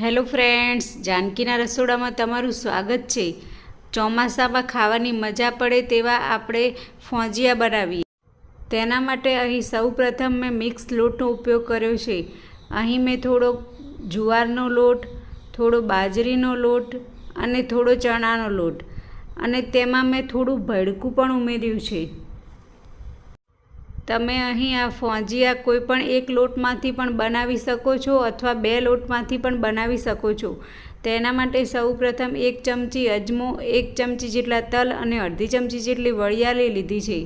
Hello friends, જાનકીના રસોડામાં તમારું સ્વાગત છે. ચોમાસામાં ખાવાની મજા પડે તેવા આપણે ફોંજિયા બનાવીએ. તેના માટે અહીં સૌપ્રથમ મેં મિક્સ લોટનો ઉપયોગ કર્યો છે. અહીં મેં થોડો જુવારનો લોટ, થોડો બાજરીનો લોટ અને થોડો ચણાનો લોટ. અને તેમાં મેં થોડું ભડકું પણ ઉમેર્યું છે. તમે અહીં આ ફોંજિયા કોઈ પણ એક લોટમાંથી પણ બનાવી શકો છો અથવા બે લોટમાંથી પણ બનાવી શકો છો. તેના માટે સૌપ્રથમ એક ચમચી અજમો, એક ચમચી જેટલા તલ અને અડધી ચમચી જેટલી વરિયાળી લીધી છે.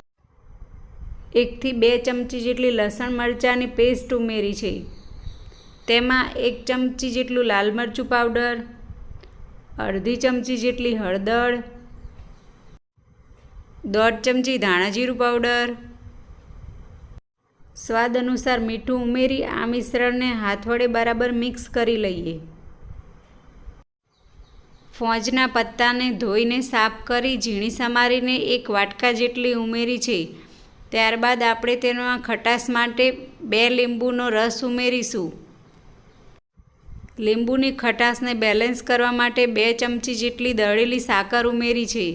એકથી બે ચમચી જેટલી લસણ મરચાંની પેસ્ટ ઉમેરી છે. તેમાં એક ચમચી જેટલું લાલ મરચું પાવડર, અડધી ચમચી જેટલી હળદર, દોઢ ચમચી ધાણા જીરું પાવડર સ્વાદ અનુસાર મીઠું ઉમેરી આ મિશ્રણને હાથ વડે બરાબર મિક્સ કરી લઈએ. ફોજના પત્તાને ધોઈને સાફ કરી ઝીણી સમારીને એક વાટકા જેટલી ઉમેરી છે. ત્યારબાદ આપણે તેમાં ખટાશ માટે બે લીંબુનો રસ ઉમેરીશું. લીંબુની ખટાશને બેલેન્સ કરવા માટે બે ચમચી જેટલી દળેલી સાકર ઉમેરી છે.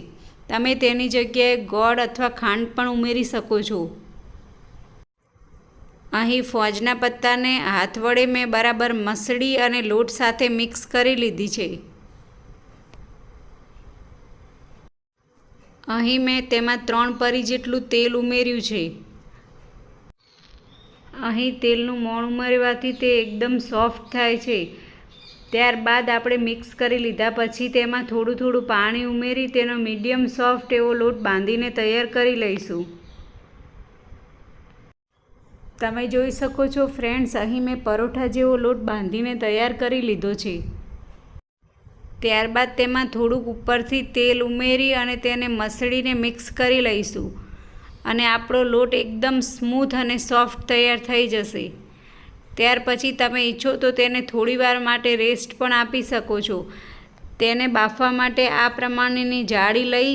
તમે તેની જગ્યાએ ગોળ અથવા ખાંડ પણ ઉમેરી શકો છો. અહીં ફોજના પત્તાને હાથ વડે મેં બરાબર મસળી અને લોટ સાથે મિક્સ કરી લીધી છે. અહીં મેં તેમાં ત્રણ પરી જેટલું તેલ ઉમેર્યું છે. અહીં તેલનું મોણ ઉમેરવાથી તે એકદમ સોફ્ટ થાય છે. ત્યારબાદ આપણે મિક્સ કરી લીધા પછી તેમાં થોડું થોડું પાણી ઉમેરી તેનો મીડિયમ સોફ્ટ એવો લોટ બાંધીને તૈયાર કરી લઈશું. તમે જોઈ શકો છો, ફ્રેન્ડ્સ, અહીં મેં પરોઠા જેવો લોટ બાંધીને તૈયાર કરી લીધો છે. ત્યારબાદ તેમાં થોડુંક ઉપરથી તેલ ઉમેરી અને તેને મસળીને મિક્સ કરી લઈશું. અને આપણો લોટ એકદમ સ્મૂથ અને સોફ્ટ તૈયાર થઈ જશે. ત્યાર પછી તમે ઈચ્છો તો તેને થોડીવાર માટે રેસ્ટ પણ આપી શકો છો. તેને બાફવા માટે આ પ્રમાણેની જાળી લઈ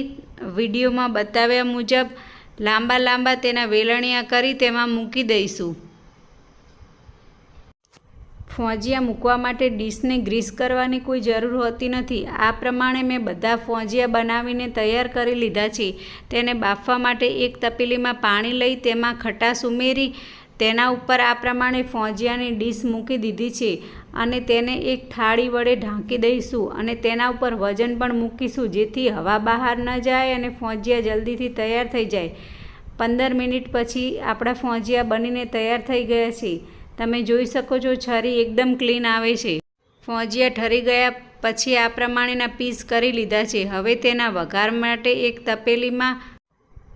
વિડીયોમાં બતાવ્યા મુજબ લાંબા લાંબા તેના વેલણિયા કરી તેમાં મૂકી દઈશું. ફોંજિયા મૂકવા માટે ડીશને ગ્રીસ કરવાની કોઈ જરૂર હોતી નથી. આ પ્રમાણે મેં બધા ફોંજિયા બનાવીને તૈયાર કરી લીધા છે. તેને બાફવા માટે એક તપેલીમાં પાણી લઈ તેમાં ખટાશ ઉમેરી તેના ઉપર આ પ્રમાણે ફોંજિયાની ડીશ મૂકી દીધી છે. અને તેને એક થાળી વડે ઢાંકી દઈશું અને તેના ઉપર વજન પણ મૂકીશું, જેથી હવા બહાર ન જાય અને ફોંજિયા જલ્દીથી તૈયાર થઈ જાય. પંદર મિનિટ પછી આપણા ફોંજિયા બનીને તૈયાર થઈ ગયા છે. તમે જોઈ શકો છો છરી એકદમ ક્લીન આવે છે. ફોંજિયા ઠરી ગયા પછી આ પ્રમાણેના પીસ કરી લીધા છે. હવે તેના વઘાર માટે એક તપેલીમાં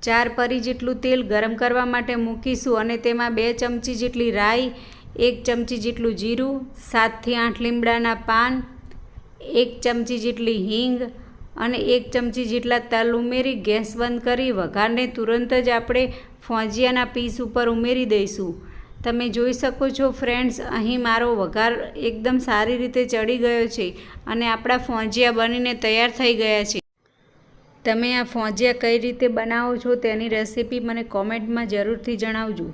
ચાર પરી જેટલું તેલ ગરમ કરવા માટે મૂકીશું અને તેમાં બે ચમચી જેટલી રાઈ એક ચમચી જેટલું જીરું, સાતથી આઠ લીમડાના પાન, એક ચમચી જેટલી હિંગ અને એક ચમચી જેટલા તલ ઉમેરી ગેસ બંધ કરી વઘારને તુરંત જ આપણે ફોંજિયાના પીસ ઉપર ઉમેરી દઈશું. તમે જોઈ શકો છો ફ્રેન્ડ્સ, અહીં મારો વઘાર એકદમ સારી રીતે ચડી ગયો છે અને આપણા ફોંજિયા બનીને તૈયાર થઈ ગયા છે. તમે આ ફોંજિયા કઈ રીતે બનાવો છો તેની રેસીપી મને કોમેન્ટમાં જરૂરથી જણાવજો.